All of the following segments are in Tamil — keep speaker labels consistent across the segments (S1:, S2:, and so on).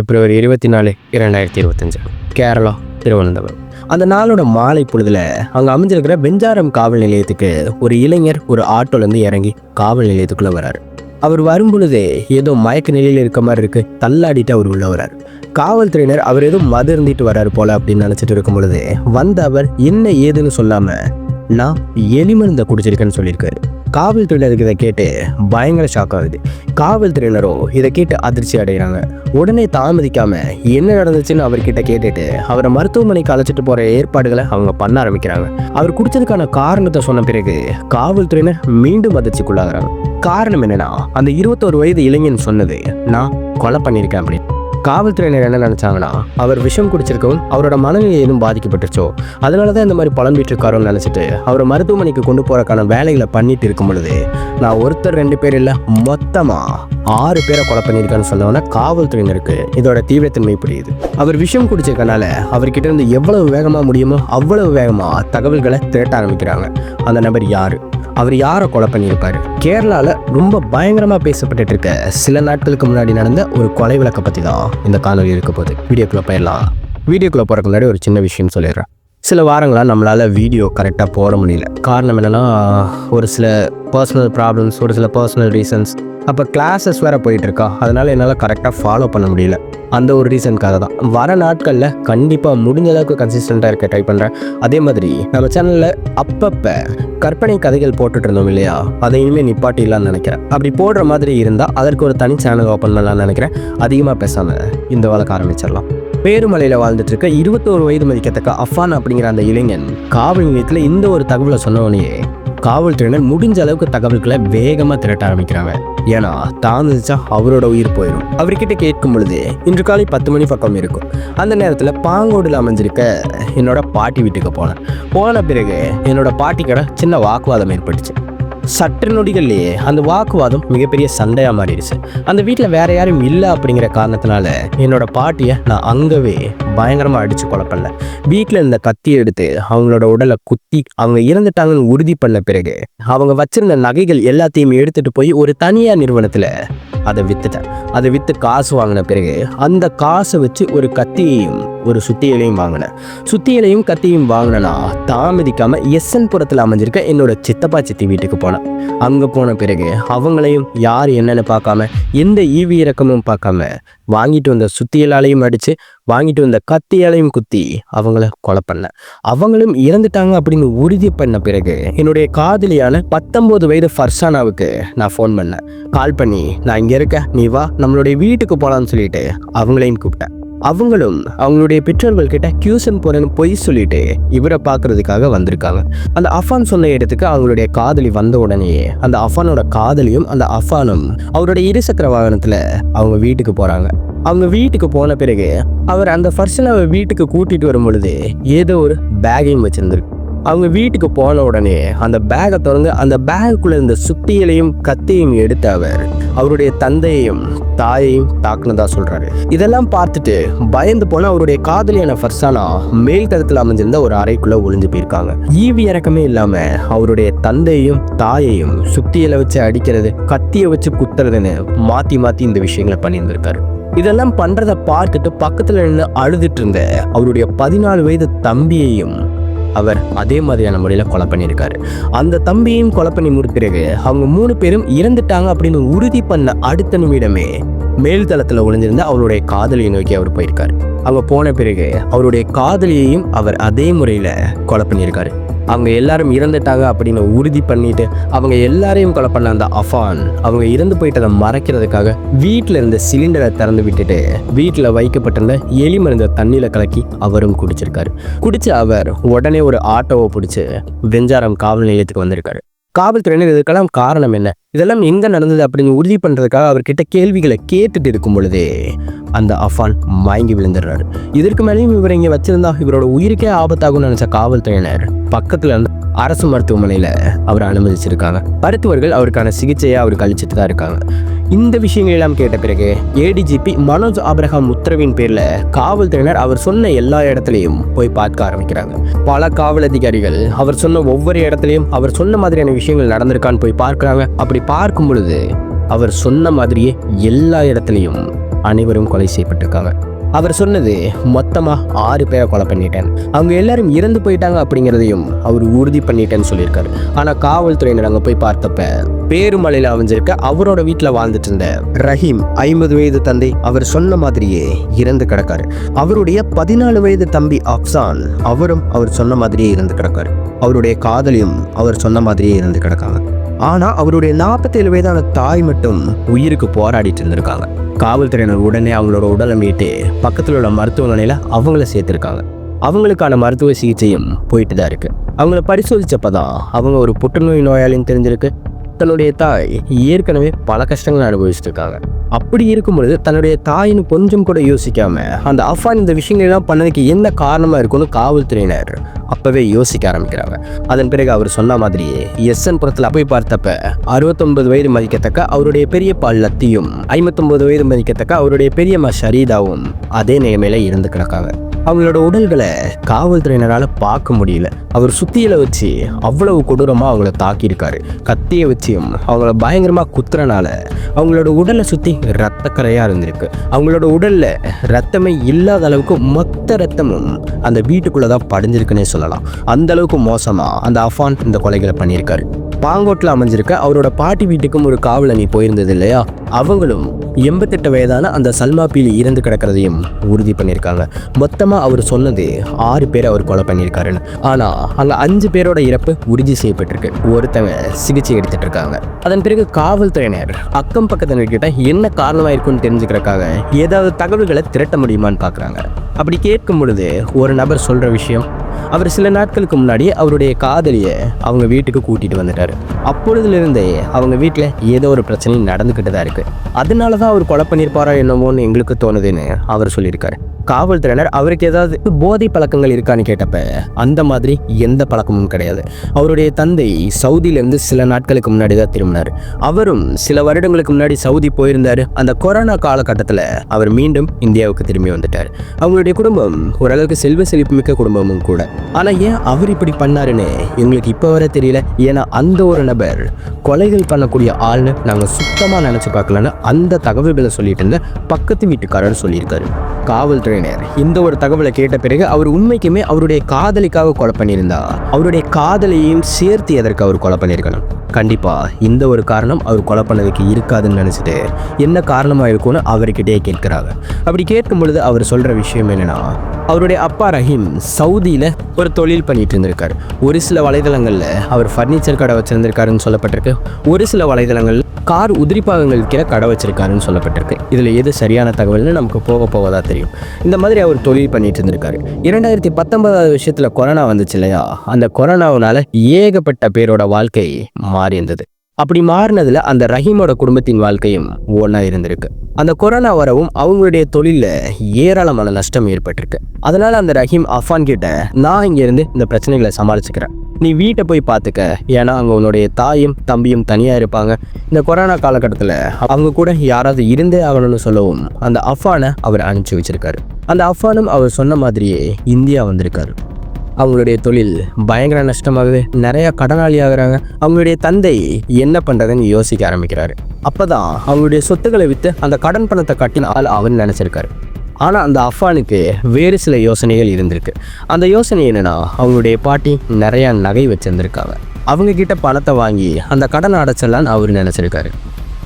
S1: பிப்ரவரி இருபத்தி நாலு இரண்டாயிரத்தி இருபத்தஞ்சு. கேரளா திருவனந்தபுரம். அந்த நாளோட மாலை பொழுதுல அங்கே அமைஞ்சிருக்கிற வெஞ்சாரம் காவல் நிலையத்துக்கு ஒரு இளைஞர் ஒரு ஆட்டோலேருந்து இறங்கி காவல் நிலையத்துக்குள்ளே வராரு. அவர் வரும்பொழுதே ஏதோ மயக்க நிலையில் இருக்க மாதிரி இருக்கு தள்ளாடிட்டு அவர் உள்ள வரார். காவல்துறையினர் அவர் ஏதோ மது இருந்துட்டு வராரு போல அப்படின்னு நினச்சிட்டு இருக்கும் பொழுது வந்த அவர் என்ன ஏதுன்னு சொல்லாம நான் எலி மருந்தை குடிச்சிருக்கேன்னு சொல்லியிருக்காரு. காவல்துறையினருக்கு இதை கேட்டு பயங்கர ஷாக் ஆகுது. காவல்துறையினரோ இதை கேட்டு அதிர்ச்சி அடைகிறாங்க. உடனே தாமதிக்காமல் என்ன நடந்துச்சுன்னு அவர்கிட்ட கேட்டுட்டு அவரை மருத்துவமனைக்கு அழைச்சிட்டு போகிற ஏற்பாடுகளை அவங்க பண்ண ஆரம்பிக்கிறாங்க. அவர் குடிச்சதுக்கான காரணத்தை சொன்ன பிறகு காவல்துறையினர் மீண்டும் அதிர்ச்சிக்குள்ளாகிறாங்க. காரணம் என்னன்னா அந்த இருபத்தோரு வயது இளைஞன் சொன்னது நான் கொலை பண்ணியிருக்கேன் அப்படின்னு. காவல்துறையினர் என்ன நினச்சாங்கன்னா அவர் விஷம் குடிச்சிருக்கவும் அவரோட மனநிலை எதுவும் பாதிக்கப்பட்டுச்சோ அதனால தான் இந்த மாதிரி பலன் இருக்காரோன்னு நினச்சிட்டு அவரை மருத்துவமனைக்கு கொண்டு போகிறக்கான வேலைகளை பண்ணிட்டு இருக்கும் பொழுது நான் ஒருத்தர் ரெண்டு பேர் இல்லை மொத்தமாக ஆறு பேரை கொலை பண்ணியிருக்கான்னு சொன்னோன்னா காவல்துறையினருக்கு இதோட தீவிரத்தன்மை புரியுது. அவர் விஷம் குடிச்சிருக்கனால அவர்கிட்ட இருந்து எவ்வளவு வேகமாக முடியுமோ அவ்வளவு வேகமாக தகவல்களை திரட்ட ஆரம்பிக்கிறாங்க. அந்த நபர் யாரு? அவர் யாரை கொலை பண்ணியிருப்பார்? கேரளாவில் ரொம்ப பயங்கரமாக பேசப்பட்டுட்டு இருக்க சில நாட்களுக்கு முன்னாடி நடந்த ஒரு கொலை விளக்க பற்றி தான் இந்த காணொலி இருக்க போகுது. வீடியோக்குள்ளே போயிடலாம். வீடியோக்குள்ளே போகிறக்கு முன்னாடி ஒரு சின்ன விஷயம் சொல்லிடுறேன். சில வாரங்களாக நம்மளால் வீடியோ கரெக்டாக போட முடியல. காரணம் என்னென்னா ஒரு சில பர்சனல் ப்ராப்ளம்ஸ் ஒரு சில பர்சனல் ரீசன்ஸ் அப்போ கிளாஸஸ் வேறு போயிட்டுருக்கா. அதனால் என்னால் கரெக்டாக ஃபாலோ பண்ண முடியல. அந்த ஒரு ரீசனுக்காக தான். வர நாட்களில் கண்டிப்பாக முடிஞ்ச அளவுக்கு கன்சிஸ்டண்ட்டாக இருக்க ட்ரை பண்ணுறேன் அதே மாதிரி நம்ம சேனலில் அப்பப்போ கற்பனை கதைகள் போட்டுட்டு இருந்தோம் இல்லையா? அதை இனிமேல் நிப்பாட்டிடலாம்னு நினைக்கிறேன். அப்படி போடுற மாதிரி இருந்தால் அதற்கு ஒரு தனி சேனல் ஓப்பன் பண்ணலாம்னு நினைக்கிறேன். அதிகமாக பேசாமல் இந்த வழக்க ஆரம்பிச்சிடலாம். பேருமலையில் வாழ்ந்துட்டு இருக்க இருபத்தோரு வயது மதிக்கத்தக்க அஃபான் அப்படிங்கிற அந்த இளைஞன் காவல் நிலையத்தில் இந்த ஒரு தகவலை சொன்னவனையே காவல்துறையினர் முடிஞ்ச அளவுக்கு தகவல்களை வேகமாக திரட்ட ஆரம்பிக்கிறாங்க. ஏன்னா தாமதிச்சா அவரோட உயிர் போயிடும் அவர்கிட்ட கேட்கும் பொழுது இன்று காலை பத்து மணி பக்கம் இருக்கும். அந்த நேரத்தில் பாங்கோடில் அமைஞ்சிருக்க என்னோட பாட்டி வீட்டுக்கு போனேன். போன பிறகு என்னோட பாட்டிக்கட சின்ன வாக்குவாதம் ஏற்பட்டுச்சு. சற்று நொடிகள்லேயே அந்த வாக்குவாதம் மிகப்பெரிய சண்டையாக மாறிடுச்சு. அந்த வீட்டில் வேற யாரும் இல்லை அப்படிங்கிற காரணத்தினால என்னோட பாட்டியை நான் அங்கவே பயங்கரமாக அடித்து கொலை பண்ணேன் வீட்டில் இருந்த கத்தி எடுத்து அவங்களோட உடலை குத்தி அவங்க இறந்துட்டாங்கன்னு உறுதி பண்ண பிறகு அவங்க வச்சிருந்த நகைகள் எல்லாத்தையும் எடுத்துட்டு போய் ஒரு தனியார் நிறுவனத்தில் அதை வித்துட்டேன். அதை விற்று காசு வாங்கின பிறகு அந்த காசை வச்சு ஒரு கத்தியையும் ஒரு சுத்தியலையும் வாங்கினேன். சுத்தியலையும் கத்தியும் வாங்கினேன்னா தாமதிக்காமல் எஸ்என் புறத்தில் அமைஞ்சிருக்க என்னோட சித்தப்பா சித்தி வீட்டுக்கு போனேன். அங்கே போன பிறகு அவங்களையும் யார் என்னென்னு பார்க்காம எந்த ஈவி இறக்கமும் பார்க்காம வாங்கிட்டு வந்த சுத்தியலாலையும் அடித்து வாங்கிட்டு வந்த கத்தியாலையும் குத்தி அவங்கள கொலை பண்ணேன். அவங்களும் இறந்துட்டாங்க அப்படின்னு உறுதி பண்ண பிறகு என்னுடைய காதலியான பத்தொம்போது வயது ஃபர்சானாவுக்கு நான் ஃபோன் பண்ணேன். கால் பண்ணி நான் இங்கே இருக்கேன் நீ வா நம்மளுடைய வீட்டுக்கு போகலான்னு சொல்லிட்டு அவங்களையும் கூப்பிட்டேன். அவங்களும் அவங்களுடைய பெற்றோர்கள் கிட்ட கியூசன் போறேன்னு பொய் சொல்லிட்டு இவரை பார்க்கறதுக்காக வந்திருக்காங்க. அந்த அஃபான் சொன்ன இடத்துக்கு அவங்களுடைய காதலி வந்த உடனேயே அந்த அஃபானோட காதலியும் அந்த அஃபானும் அவருடைய இருசக்கர வாகனத்துல அவங்க வீட்டுக்கு போறாங்க. அவங்க வீட்டுக்கு போன பிறகு அவர் அந்த ஃபர்ஸ்டனாவை வீட்டுக்கு கூட்டிட்டு வரும் பொழுது ஏதோ ஒரு பேகையும் வச்சிருந்திருக்கு. அவங்க வீட்டுக்கு போன உடனே அந்த பேகை திறந்து அந்த பேகுக்குள்ள இருந்த சுத்தியலையும் கத்தியையும் எடுத்த அவர் அவருடைய தந்தையையும் தாயையும் தாக்குனதா சொல்றாரு. இதெல்லாம் பார்த்துட்டு பயந்து போன அவருடைய காதலியான ஃபர்சானா மேல் தரத்தில் அமைஞ்சிருந்த ஒரு அறைக்குள்ள ஒளிஞ்சு போயிருக்காங்க. ஈவி இறக்கமே இல்லாம அவருடைய தந்தையையும் தாயையும் சுத்தியலை வச்சு அடிக்கிறது கத்தியை வச்சு குத்துறதுன்னு மாத்தி மாத்தி இந்த விஷயங்களை பண்ணியிருந்திருக்காரு. இதெல்லாம் பண்றதை பார்த்துட்டு பக்கத்துல நின்று அழுதுட்டு இருந்த அவருடைய பதினாலு வயது தம்பியையும் அவர் அதே மாதிரியான முறையில் கொலை பண்ணியிருக்காரு. அந்த தம்பியையும் கொலை பண்ணி முடிக்கிறது அவங்க மூணு பேரும் இறந்துட்டாங்க அப்படின்னு உறுதி பண்ண அடுத்த நிமிடமே மேல்தளத்தில் ஒளிஞ்சிருந்த அவருடைய காதலியை நோக்கி அவர் போயிருக்காரு. அவங்க போன பிறகு அவருடைய காதலியையும் அவர் அதே முறையில் கொலை பண்ணியிருக்காரு. அவங்க எல்லாரும் இறந்துட்டாங்க அப்படின்னு உறுதி பண்ணிட்டு அவங்க எல்லாரையும் கொலை பண்ண அந்த அஃபான் அவங்க இறந்து போயிட்டதை மறைக்கிறதுக்காக வீட்டில் இருந்த சிலிண்டரை திறந்து விட்டுட்டு வீட்டில் வைக்கப்பட்டிருந்த எலி மருந்த தண்ணியில் கலக்கி அவரும் குடிச்சிருக்காரு. குடிச்ச அவர் உடனே ஒரு ஆட்டோவை பிடிச்சி வெஞ்சாரம் காவல் நிலையத்துக்கு வந்திருக்காரு. காவல்துறையினர் இதுக்கெல்லாம் காரணம் என்ன? இதெல்லாம் எங்க நடந்தது அப்படின்னு உறுதி பண்றதுக்காக அவர்கிட்ட கேள்விகளை கேட்டுட்டு இருக்கும் பொழுதே அந்த அஃபான் மயங்கி விழுந்துடுறாரு. இதற்கு மேலேயும் இவர் இங்கே வச்சிருந்தா இவரோட உயிருக்கே ஆபத்தாகும் நினைச்ச காவல்துறையினர் பக்கத்துல இருந்து அரசு மருத்துவமனையில அவரை அனுமதிச்சிருக்காங்க. மருத்துவர்கள் அவருக்கான சிகிச்சையை அவருக்கு அழிச்சிட்டு தான் இருக்காங்க. இந்த விஷயங்கள் எல்லாம் கேட்ட பிறகு ஏடிஜிபி மனோஜ் ஆபிரகாம் உத்தரவின் பேர்ல காவல்துறையினர் அவர் சொன்ன எல்லா இடத்துலையும் போய் பார்க்க ஆரம்பிக்கிறாங்க. பல காவல் அதிகாரிகள் அவர் சொன்ன ஒவ்வொரு இடத்துலையும் அவர் சொன்ன மாதிரியான விஷயங்கள் நடந்திருக்கான்னு போய் பார்க்குறாங்க. அப்படி பார்க்கும் பொழுது அவர் சொன்ன மாதிரியே எல்லா இடத்துலையும் அனைவரும் கொலை செய்யப்பட்டிருக்காங்க. அவர் சொன்னது மொத்தமாக ஆறு பேரை கொலை பண்ணிட்டேன். அவங்க எல்லாரும் இறந்து போயிட்டாங்க அப்படிங்கிறதையும் அவர் உறுதி பண்ணிட்டேன்னு சொல்லியிருக்காரு. ஆனால் காவல்துறையினர் அங்கே போய் பார்த்தப்ப பேருமலையில் அமைஞ்சிருக்க அவரோட வீட்டில் வாழ்ந்துட்டு இருந்த ரஹீம் ஐம்பது வயது தந்தை அவர் சொன்ன மாதிரியே இறந்து கிடக்காரு. அவருடைய பதினாலு வயது தம்பி அப்சான் அவரும் அவர் சொன்ன மாதிரியே இறந்து கிடக்காரு. அவருடைய காதலியும் அவர் சொன்ன மாதிரியே இறந்து கிடக்காங்க. ஆனா அவருடைய நாற்பத்தேழு வயதான தாய் மட்டும் உயிருக்கு போராடிட்டு இருந்திருக்காங்க. காவல்துறையினர் உடனே அவங்களோட உடலை மீட்டு பக்கத்தில் உள்ள மருத்துவமனையில் அவங்கள சேர்த்துருக்காங்க. அவங்களுக்கான மருத்துவ சிகிச்சையும் போயிட்டு தான் இருக்கு. அவங்கள பரிசோதிச்சப்பதான் அவங்க ஒரு புற்றுநோய் நோயாளின்னு தெரிஞ்சிருக்கு. தன்னுடைய தாய் ஏற்கனவே பல கஷ்டங்களை அனுபவிச்சுட்டு இருக்காங்க அப்படி இருக்கும் பொழுது தன்னுடைய தாயின்னு கொஞ்சம் கூட யோசிக்காம அந்த அஃபான் இந்த விஷயங்களெல்லாம் பண்ணதுக்கு என்ன காரணமா இருக்கும்னு காவல்துறையினர் அப்பவே யோசிக்க ஆரம்பிக்கிறாங்க. அதன் பிறகு அவர் சொன்ன மாதிரியே எஸ்என் புறத்தில் போய் பார்த்தப்ப அறுபத்தொன்பது வயது மதிக்கத்தக்க அவருடைய பெரியப்பா லத்தியும் ஐம்பத்தொன்பது வயது மதிக்கத்தக்க அவருடைய பெரியம்மா ஷரீதாவும் அதே நிலைமையில இருந்து கிடக்காங்க. அவங்களோட உடல்களை காவல்துறையினரால் பார்க்க முடியல. அவர் சுத்தியில வச்சு அவ்வளவு கொடூரமாக அவங்கள தாக்கியிருக்காரு. கத்தியை வச்சியும் அவங்கள பயங்கரமாக குத்துறனால அவங்களோட உடலை சுற்றி ரத்தக்கரையாக இருந்திருக்கு. அவங்களோட உடலில் ரத்தமே இல்லாத அளவுக்கு மொத்த ரத்தமும் அந்த வீட்டுக்குள்ளே தான் படிஞ்சிருக்குன்னே சொல்லலாம். அந்த அளவுக்கு மோசமாக அந்த அஃபான் இந்த கொலைகளை பண்ணியிருக்காரு. பாங்கோட்டில் அமைஞ்சிருக்க அவரோட பாட்டி வீட்டுக்கும் ஒரு காவலனி போயிருந்தது இல்லையா? அவங்களும் எண்பத்தெட்டு வயதான அந்த சல்மா பீலி இறந்து கிடக்கிறதையும் உறுதி பண்ணியிருக்காங்க. மொத்தமாக அவர் சொன்னது ஆறு பேர் அவர் கொலை பண்ணியிருக்காருன்னு. ஆனால் அங்கே அஞ்சு பேரோட இறப்பு உறுதி செய்யப்பட்டிருக்கு. ஒருத்தவங்க சிகிச்சை எடுத்துட்டு இருக்காங்க. அதன் பிறகு காவல்துறையினர் அக்கம் பக்கத்தினர்கிட்ட என்ன காரணமாக இருக்குன்னு தெரிஞ்சுக்கிறக்காக ஏதாவது தகவல்களை திரட்ட முடியுமான்னு பார்க்குறாங்க. அப்படி கேட்கும் பொழுது ஒரு நபர் சொல்கிற விஷயம் அவர் சில நாட்களுக்கு முன்னாடி அவருடைய காதலியை அவங்க வீட்டுக்கு கூட்டிட்டு வந்துட்டாரு. அப்பொழுதுலேருந்தே அவங்க வீட்டில் ஏதோ ஒரு பிரச்சனை நடந்துக்கிட்டு தான் இருக்கு. அதனால தான் அவர் கொலை பண்ணியிருப்பாரா என்னமோன்னு எங்களுக்கு தோணுதுன்னு அவர் சொல்லியிருக்காரு. காவல்துறையினர் அவருக்கு ஏதாவது போதை பழக்கங்கள் இருக்கான்னு கேட்டப்ப அந்த மாதிரி எந்த பழக்கமும் கிடையாது. அவருடைய தந்தை சவுதியிலேருந்து சில நாட்களுக்கு முன்னாடி தான் திரும்பினார். அவரும் சில வருடங்களுக்கு முன்னாடி சவுதி போயிருந்தார். அந்த கொரோனா காலகட்டத்தில் அவர் மீண்டும் இந்தியாவுக்கு திரும்பி வந்துட்டார். அவங்களுடைய குடும்பம் ஓரளவுக்கு செல்வ செழிப்பு மிக்க குடும்பமும் கூட. ஆனால் ஏன் அவர் இப்படி பண்ணாருன்னு எங்களுக்கு இப்போ வர தெரியல. ஏன்னா அந்த ஒரு நபர் கொலைகள் பண்ணக்கூடிய ஆள்னு நாங்கள் சுத்தமாக நினச்சி பார்க்கலன்னு அந்த தகவல்களை சொல்லிட்டு இருந்த பக்கத்து வீட்டுக்காரர் சொல்லியிருக்காரு. காவல்துறை காவல்துறையினர் இந்த ஒரு தகவலை கேட்ட பிறகு அவர் உண்மைக்குமே அவருடைய காதலிக்காக கொலை பண்ணியிருந்தா அவருடைய காதலையும் சேர்த்து எதற்கு அவர் கொலை பண்ணியிருக்கணும்? கண்டிப்பாக இந்த ஒரு காரணம் அவர் கொலை பண்ணதுக்கு இருக்காதுன்னு நினச்சிட்டு என்ன காரணமாக இருக்கும்னு அவர்கிட்டயே கேட்குறாங்க. அப்படி கேட்கும் பொழுது அவர் சொல்கிற விஷயம் என்னன்னா அவருடைய அப்பா ரஹீம் சவுதியில் ஒரு தொழில் பண்ணிட்டு இருந்திருக்காரு. ஒரு சில வலைதளங்களில் அவர் ஃபர்னிச்சர் கடை வச்சிருந்திருக்காருன்னு சொல்லப்பட்டிருக்கு. ஒரு சில வலைதளங்கள் கார் உதிரிப்பாகங்கள் கீழே கடை வச்சிருக்காருன்னு சொல்லப்பட்டிருக்கு. இதில் எது சரியான தகவல்னு நமக்கு போக போக தான் தெரியும். இந்த மாதிரி அவர் தொழில் பண்ணிட்டு இருந்திருக்காரு. இரண்டாயிரத்தி பத்தொன்பதாவது விஷயத்தில் கொரோனா வந்துச்சு இல்லையா? அந்த கொரோனாவுனால ஏகப்பட்ட பேரோட வாழ்க்கை மாறி இருந்தது அப்படி மாறினதுல அந்த ரஹீமோட குடும்பத்தின் வாழ்க்கையும் ஒன்றா இருந்திருக்கு. அந்த கொரோனா வரவும் அவங்களுடைய தொழிலில் ஏராளமான நஷ்டம் ஏற்பட்டிருக்கு. அதனால அந்த ரஹீம் அஃபான் கிட்ட நான் இங்கேருந்து இந்த பிரச்சனைகளை சமாளிச்சுக்கிறேன். நீ வீட்டை போய் பார்த்துக்க ஏன்னா அங்கே உன்னுடைய தாயும் தம்பியும் தனியாக இருப்பாங்க. இந்த கொரோனா காலகட்டத்தில் அவங்க கூட யாராவது இருந்தே ஆகணும்னு சொல்லவும் அந்த அஃபானை அவர் அனுப்பிச்சு வச்சிருக்காரு. அந்த அஃபானும் அவர் சொன்ன மாதிரியே இந்தியா வந்திருக்காரு. அவங்களுடைய தொழில் பயங்கர நஷ்டமாகுது. நிறைய கடனாளி ஆகுறாங்க. அவங்களுடைய தந்தை என்ன பண்ணுறதுன்னு யோசிக்க ஆரம்பிக்கிறாரு. அப்பதான் அவங்களுடைய சொத்துக்களை விற்று அந்த கடன் பணத்தை கட்டின ஆள் அவன் நினச்சிருக்காரு. ஆனால் அந்த அஃபானுக்கு வேறு சில யோசனைகள் இருந்திருக்கு. அந்த யோசனை என்னென்னா அவங்களுடைய பாட்டி நிறையா நகை வச்சுருந்துருக்காங்க. அவங்க கிட்ட பணத்தை வாங்கி அந்த கடன் அடைச்சிடலான்னு அவர் நினச்சிருக்காரு.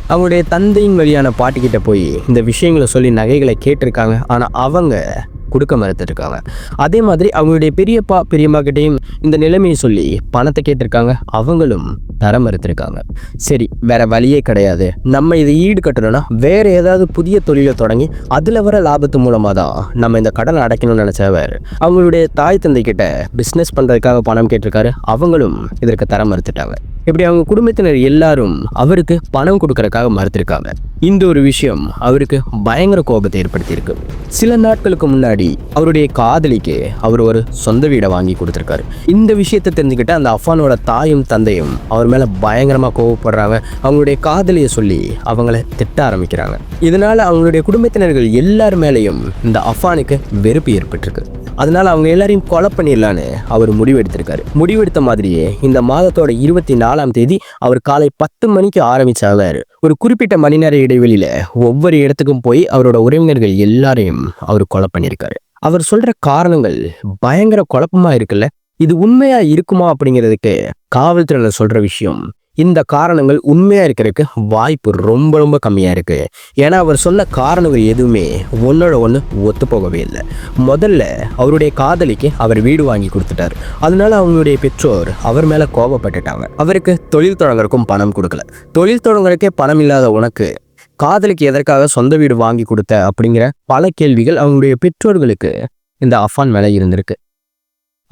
S1: அவங்களுடைய தந்தையின் வழியான பாட்டிக்கிட்ட போய் இந்த விஷயங்களை சொல்லி நகைகளை கேட்டிருக்காங்க. ஆனால் அவங்க கொடுக்க மறுத்துருக்காங்க. அதே மாதிரி அவங்களுடைய பெரியப்பா பெரியம்மா கிட்டேயும் இந்த நிலைமையை சொல்லி பணத்தை கேட்டிருக்காங்க. அவங்களும் தர மறுத்திருக்காங்க. சரி வேற வழியே கிடையாது. நம்ம இதை ஈடு கட்டணும்னா வேற ஏதாவது புதிய தொழிலை தொடங்கி அதில் வர லாபத்து மூலமாக தான் நம்ம இந்த கடனை அடைக்கணும்னு நினச்சவர் அவங்களுடைய தாய் தந்தை கிட்ட பிஸ்னஸ் பண்ணுறதுக்காக பணம் கேட்டிருக்காரு. அவங்களும் இதற்கு தர மறுத்துட்டாங்க. இப்படி அவங்க குடும்பத்தினர் எல்லாரும் அவருக்கு பணம் கொடுக்கறக்காக மறுத்திருக்காங்க. இந்த ஒரு விஷயம் அவருக்கு பயங்கர கோபத்தை ஏற்படுத்தியிருக்கு. சில நாட்களுக்கு முன்னாடி அவருடைய காதலிக்கு அவர் ஒரு சொந்த வீடை வாங்கி கொடுத்துருக்காரு. இந்த விஷயத்தை தெரிஞ்சுக்கிட்டு அந்த அஃபானோட தாயும் தந்தையும் அவர் மேலே பயங்கரமாக கோவப்படுறாங்க. அவங்களுடைய காதலியை சொல்லி அவங்கள திட்ட ஆரம்பிக்கிறாங்க. இதனால அவங்களுடைய குடும்பத்தினர்கள் எல்லார் மேலேயும் இந்த அஃபானுக்கு வெறுப்பு ஏற்பட்டிருக்கு. அதனால் அவங்க எல்லாரையும் கொலை பண்ணிடலான்னு அவர் முடிவெடுத்திருக்காரு. முடிவெடுத்த மாதிரியே இந்த மாதத்தோட இருபத்தி நாலாம் தேதி அவர் காலை பத்து மணிக்கு ஆரம்பிச்சாவாரு. ஒரு குறிப்பிட்ட மணி நேர இடைவெளியில் ஒவ்வொரு இடத்துக்கும் போய் அவரோட உறவினர்கள் எல்லாரையும் அவர் கொலை பண்ணியிருக்காரு. அவர் சொல்கிற காரணங்கள் பயங்கர குழப்பமா இருக்குல்ல? இது உண்மையாக இருக்குமா அப்படிங்கிறதுக்கு காவல்துறையில் சொல்கிற விஷயம் இந்த காரணங்கள் உண்மையாக இருக்கிறதுக்கு வாய்ப்பு ரொம்ப ரொம்ப கம்மியாக இருக்குது ஏன்னா அவர் சொன்ன காரணங்கள் எதுவுமே ஒன்றோட ஒன்று ஒத்து போகவே இல்லை. முதல்ல அவருடைய காதலிக்கு அவர் வீடு வாங்கி கொடுத்துட்டாரு. அதனால அவங்களுடைய பெற்றோர் அவர் மேலே கோபப்பட்டுட்டாங்க. அவருக்கு தொழில் தொடங்குறக்கும் பணம் கொடுக்கல. தொழில் தொடங்குறக்கே பணம் இல்லாத உனக்கு காதலிக்கு எதற்காக சொந்த வீடு வாங்கி கொடுத்த அப்படிங்கிற பல கேள்விகள் அவங்களுடைய பெற்றோர்களுக்கு இந்த அஃபான் மேலே இருந்திருக்கு.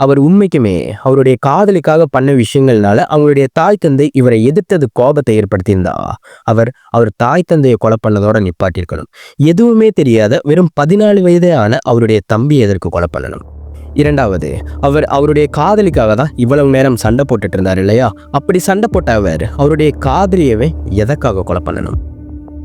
S1: அவர் உண்மைக்குமே அவருடைய காதலிக்காக பண்ண விஷயங்கள்னால அவங்களுடைய தாய் தந்தை இவரை எதிர்த்தது கோபத்தை ஏற்படுத்தியிருந்தா. அவர் அவர் தாய் தந்தையை கொலை பண்ணதோட நிப்பாட்டியிருக்கணும். எதுவுமே தெரியாத வெறும் பதினாலு வயதே ஆன அவருடைய தம்பி எதற்கு கொலை பண்ணணும்? இரண்டாவது அவர் அவருடைய காதலிக்காக தான் இவ்வளவு நேரம் சண்டை போட்டுட்டு இருந்தார் இல்லையா? அப்படி சண்டை போட்ட அவர் அவருடைய காதலியவே எதற்காக கொலை பண்ணணும்?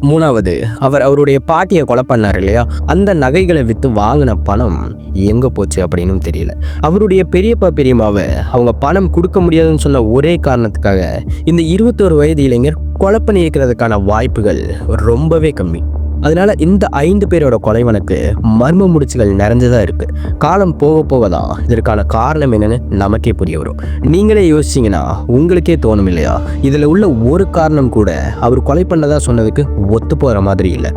S1: மூணாவது அவர் அவருடைய பாட்டியை கொலை பண்ணார் இல்லையா? அந்த நகைகளை விற்று வாங்கின பணம் எங்கே போச்சு அப்படின்னு தெரியல. அவருடைய பெரியப்பா பெரியம்மாவை அவங்க பணம் கொடுக்க முடியாதுன்னு சொன்ன ஒரே காரணத்துக்காக இந்த இருபத்தோரு வயது இளைஞர் கொலை பண்ணியிருக்கிறதுக்கான வாய்ப்புகள் ரொம்பவே கம்மி. அதனால இந்த ஐந்து பேரோட கொலைவனுக்கு மர்ம முடிச்சுகள் நிறைஞ்சதா இருக்கு. காலம் போக போக தான் இதற்கான காரணம் என்னன்னு நமக்கே புரிய வரும். நீங்களே யோசிச்சீங்கன்னா உங்களுக்கே தோணும் இல்லையா? இதுல உள்ள ஒரு காரணம் கூட அவர் கொலை பண்ணதா சொன்னதுக்கு ஒத்து போற மாதிரி இல்லை.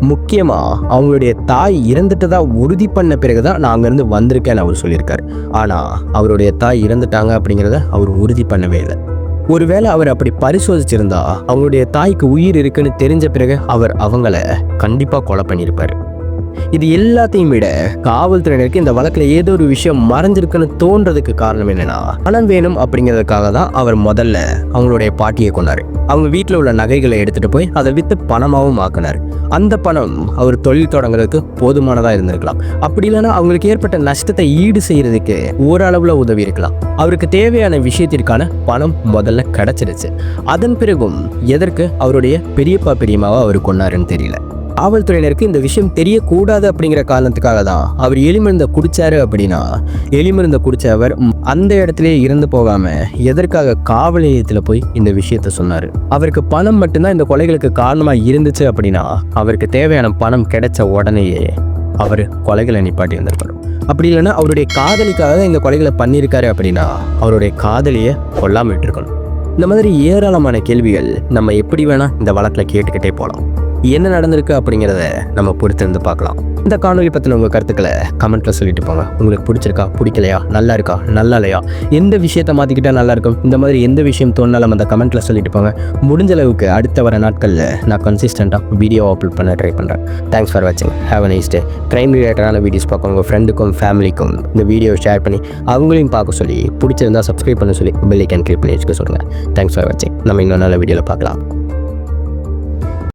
S1: முக்கியமா அவங்களுடைய தாய் இறந்துட்டதா உறுதி பண்ண பிறகுதான் நான் அங்கிருந்து வந்திருக்கேன்னு அவர் சொல்லியிருக்காரு. ஆனா அவருடைய தாய் இறந்துட்டாங்க அப்படிங்கிறத அவர் உறுதி பண்ணவே இல்லை. ஒருவேளை அவர் அப்படி பரிசோதிச்சிருந்தா அவங்களுடைய தாய்க்கு உயிர் இருக்குன்னு தெரிஞ்ச பிறகு அவர் அவங்கள கண்டிப்பா கொலை பண்ணியிருப்பாரு. இது எல்லாத்தையும் விட காவல்துறையினருக்கு இந்த வழக்குல ஏதோ ஒரு விஷயம் மறைஞ்சிருக்குன்னு தோன்றதுக்கு காரணம் என்னன்னா பணம் வேணும் அப்படிங்கிறதுக்காக தான் அவர் முதல்ல அவங்களுடைய பாட்டியை கொண்டாரு அவங்க வீட்டில் உள்ள நகைகளை எடுத்துட்டு போய் அதை வித்து பணமாகவும் ஆக்கினார். அந்த பணம் அவர் தொழில் தொடங்குறதுக்கு போதுமானதா இருந்திருக்கலாம். அப்படி இல்லைன்னா அவங்களுக்கு ஏற்பட்ட நஷ்டத்தை ஈடு செய்யறதுக்கு ஓரளவுல உதவி இருக்கலாம். அவருக்கு தேவையான விஷயத்திற்கான பணம் முதல்ல கிடைச்சிருச்சு. அதன் பிறகும் எதற்கு அவருடைய பெரியப்பா பெரியம்மாவை அவர் கொண்டாருன்னு தெரியல. காவல்துறையினருக்கு இந்த விஷயம் தெரியக்கூடாது அப்படிங்கிற காரணத்துக்காக தான் அவர் எலிமருந்த குடிச்சாரு அப்படின்னா எலிமருந்த குடிச்சவர் அந்த இடத்திலே இறந்து போகாம எதற்காக காவல் நிலையத்தில் போய் இந்த விஷயத்த சொன்னாரு? அவருக்கு பணம் மட்டும்தான் இந்த கொலைகளுக்கு காரணமா இருந்துச்சு அப்படின்னா அவருக்கு தேவையான பணம் கிடைச்ச உடனேயே அவர் கொலைகளை நிப்பாட்டி வந்திருப்பாரு. அப்படி இல்லைன்னா அவருடைய காதலிக்காக தான் இந்த கொலைகளை பண்ணியிருக்காரு அப்படின்னா அவருடைய காதலியை கொல்லாமல் விட்டுருக்கணும். இந்த மாதிரி ஏராளமான கேள்விகள் நம்ம எப்படி வேணால் இந்த வழக்கில் கேட்டுக்கிட்டே போகலாம் என்ன நடந்திருக்கு அப்படிங்கிறத நம்ம பொறுத்திருந்து பார்க்கலாம். இந்த காணொலி பற்றின உங்கள் கருத்துக்களை கமெண்ட்டில் சொல்லிட்டு போங்க. உங்களுக்கு பிடிச்சிருக்கா பிடிக்கலையா நல்லா இருக்கா நல்லா இல்லையா எந்த விஷயத்தை மாற்றிக்கிட்டால் நல்லா இருக்கும் இந்த மாதிரி எந்த விஷயம் தோணாலும் அந்த கமெண்ட்டில் சொல்லிட்டு போங்க. முடிஞ்ச அளவுக்கு அடுத்த வர நாட்களில் நான் கன்சிஸ்டண்ட்டாக வீடியோ அப்லோட் பண்ண ட்ரை பண்ணுறேன் தேங்க்ஸ் ஃபார் வாட்சிங் have a nice day crime ரிலேட்டடான வீடியோஸ் பார்க்க உங்கள் ஃப்ரெண்டுக்கும் ஃபேமிலிக்கும் இந்த வீடியோ ஷேர் பண்ணி அவங்களையும் பார்க்க சொல்லி பிடிச்சிருந்தா சப்ஸ்கிரைப் பண்ண சொல்லி பெல் ஐக்கன் கிளிக் பண்ணி வச்சுக்க சொல்லுங்கள் தேங்க்ஸ் ஃபார் வாட்சிங் நம்ம இன்னொரு நல்ல வீடியோவில் பார்க்கலாம்.